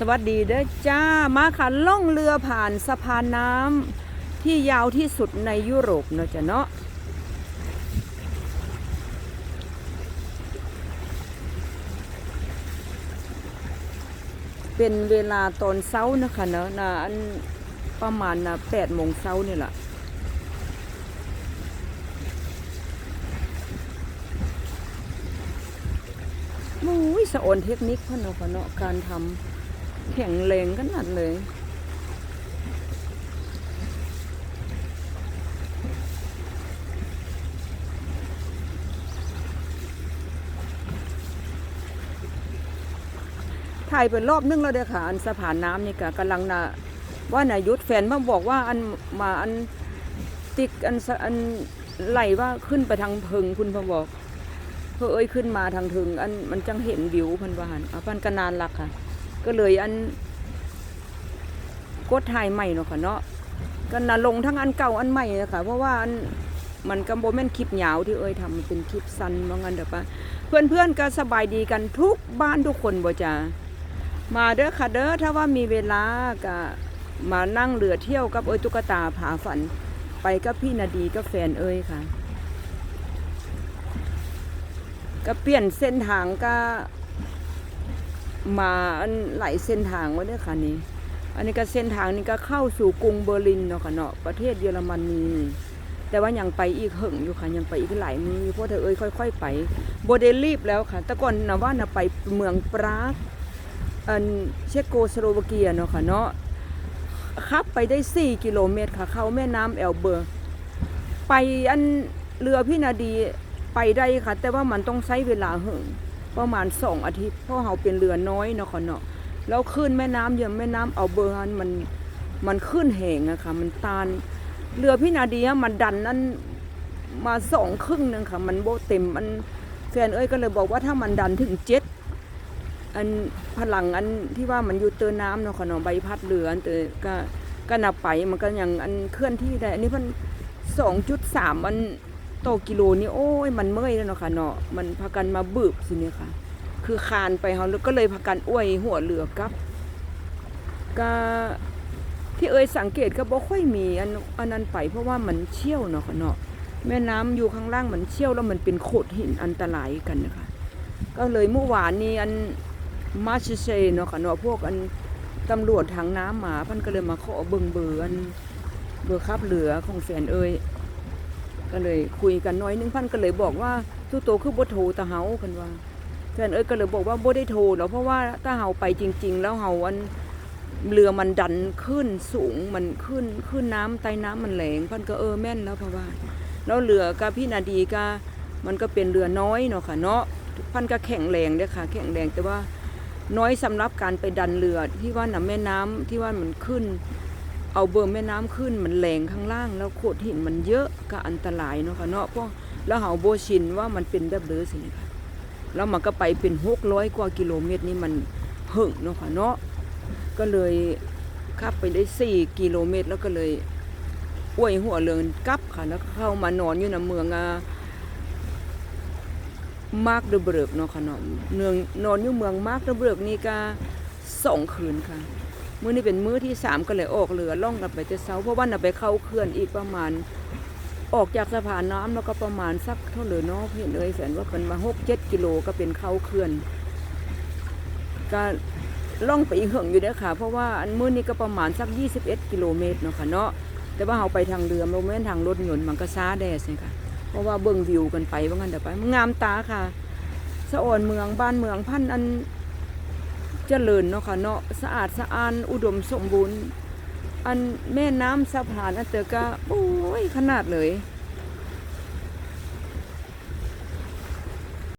สวัสดีเด้อจ้ามาค่ะล่องเรือผ่านสะพานน้ำที่ยาวที่สุดในยุโรปเนาะจ้ะเนาะเป็นเวลาตอนเช้านะคะเนาะนะอันประมาณนะแปดโมงเช้านี่แหละมุ้ยสะออนเทคนิคพ่อเนาะพ่อเนาะการทำ แข็งแรงขนาดเลย ถ่ายเป็นรอบนึงแล้วเด้อค่ะ อันสะพานน้ำนี่ก็กำลังนะว่านายุทธแฟนมาบอกว่าอันมาอันติกอันอันไหลว่าขึ้นไปทางเพิงคุณพอบอกเพื่อเอ้ยขึ้นมาทางถึง อันมันจังเห็นวิวพันวาหันอะพันกนานลักค่ะ ก็เลยอันกดถ่ายใหม่เนาะค่ะเนาะก็นาลงทั้งอันเก่าอันใหม่นะคะเพราะว่าอันมันก็บ่แม่นคลิปยาวที่เอ้ยทำมันเป็นคลิปสั้นว่างั้นเด้อปะเพื่อนๆก็สบายดีกันทุกบ้านทุกคนบ่จ้ามาเด้อค่ะเด้อถ้าว่ามีเวลาก็มานั่งเรือเที่ยวกับเอ้ยตุ๊กตาผาฝัน ไปกับพี่นาดีกับแฟนเอ้ยค่ะ ก็เปลี่ยนเส้นทางก็ มาหลายเส้นทางไว้ด้วยค่ะนี่อันนี้ก็เส้นทางนี้ก็เข้าสู่กรุงเบอร์ลินเนาะค่ะเนาะประเทศเยอรมนีแต่ว่ายังไปอีกหึงอยู่ค่ะยังไปอีกหลายมือเพราะเธอเอ้ยค่อย ๆ ไปโบเดรีบแล้วค่ะ แต่ก่อนนะว่านะไปเมืองปรากอันเชโกสโลวาเกียเนาะค่ะเนาะขับไปได้ 4 กิโลเมตรค่ะ เข้าแม่น้ำแอลเบอร์ ไปอันเรือพี่นาดีไปได้ค่ะ แต่ว่ามันต้องใช้เวลาหึง ประมาณสองอาทิตย์เพราะเราเป็นเรือน้อยเนาะค่ะเนาะแล้วขึ้นแม่น้ำเยอะแม่น้ำเอาเบอร์ฮันมันมันขึ้นแหงอะค่ะ มันตานเรือพี่นาดีมันดันนั้นมาสองครึ่งหนึงค่ะ มันโบเต็มมันแฟนเอ้ยก็เลยบอกว่าถ้ามันดันถึงเจ็ดอันพลังอันที่ว่ามันอยู่เตือน้ำเนาะค่ะเนาะใบพัดเรืออันเตอก็ก็นับไปมันก็ยังอันเคลื่อนที่ได้ อันนี้มันสองจุดสามมัน ต่อกิโลนี่โอ้ยมันเมื่อยแล้วเนาะค่ะเนาะมันพากันมาบึบสิเนี่ยค่ะ คือคานไปเขาแล้วก็เลยพากันอ้วยหัวเรือกับก็ที่เอ่ยสังเกตก็บ่ค่อยมีอันอันนั้นไปเพราะว่ามันเชี่ยวเนาะค่ะเนาะแม่น้ำอยู่ข้างล่างมันเชี่ยวแล้วมันเป็นโขดหินอันตรายกันนะคะ ก็เลยเมื่อวานนี้อันมาชเชเนาะค่ะเนาะพวกอันตำรวจทางน้ำมาพันก็เลยมาขอเบิ่งเบออันเบือร์คับเหลือของแฟนเอ่ย ก็เลยคุยกันน้อยนึงพันก็เลยบอกว่าทุโตคือบ่โทรตาเฮากันว่าแฟนเอ้ยก็เลยบอกว่าบ่ได้โทรหรอเพราะว่าถ้าเฮาไปจริง ๆ แล้วเฮาอันเรือมันดันขึ้นสูงมันขึ้นขึ้นน้ำใต้น้ำมันแหลงพันก็เออแม่นแล้วเพราะว่าแล้วเรือกับพี่นาดีก็มันก็เป็นเรือน้อยเนาะค่ะเนาะพันก็แข็งแรงเด้อค่ะ แข็งแรงแต่ว่าน้อยสำหรับการไปดันเรือที่ว่าน่ะแม่น้ำที่ว่ามันขึ้น เอาเบอร์แม่น้ำขึ้นมันแรงข้างล่าง แล้วโขดหินมันเยอะก็อันตรายเนาะค่ะเนาะเพราะแล้วเฮาโบชินว่ามันเป็นแบบเลือสิค่ะแล้วมันก็ไปเป็นหกร้อยกว่ากิโลเมตรนี่มันหึงเนาะค่ะเนาะก็เลยขับไปได้สี่กิโลเมตร แล้วก็เลยอ้วยหัวเรือนกลับค่ะ แล้วเข้ามานอนอยู่ในเมืองอ่ามาร์กเดเบิร์กเนาะค่ะเนาะเนืองนอนอยู่เมืองมาร์กเดเบิร์กนี่ก็สองคืนค่ะ มื้อนี้เป็นมื้อที่สามก็เลยออกเรือล่องกันไปแต่เช้าเพราะว่าน่ะไปเข้าเขื่อนอีกประมาณ ออกจากสะพานน้ำแล้วก็ประมาณสักเท่าเหลือเนาะเห็นเลยแสนว่าเป็นมาหกเจ็ดกิโลก็เป็นเข้าเขื่อนก็ล่องไปอีกเหิงอยู่เด้อค่ะ เพราะว่าอันมื้อนี้ก็ประมาณสัก 21 กิโลเมตรเนาะค่ะเนาะแต่ว่าเราไปทางเรือโมเมนทางรถยนต์มันก็ช้าแดดสิค่ะ เพราะว่าเบิ่งวิวกันไปว่างั้นเดี๋ยวไปงามตาค่ะ สะอ่อนเมืองบ้านเมืองพันอัน เจริญเนาะค่ะเนาะสะอาดสะอานอุดมสมบูรณ์ อันแม่น้ำสะพานอันเตอก็โอ้ยขนาดเลย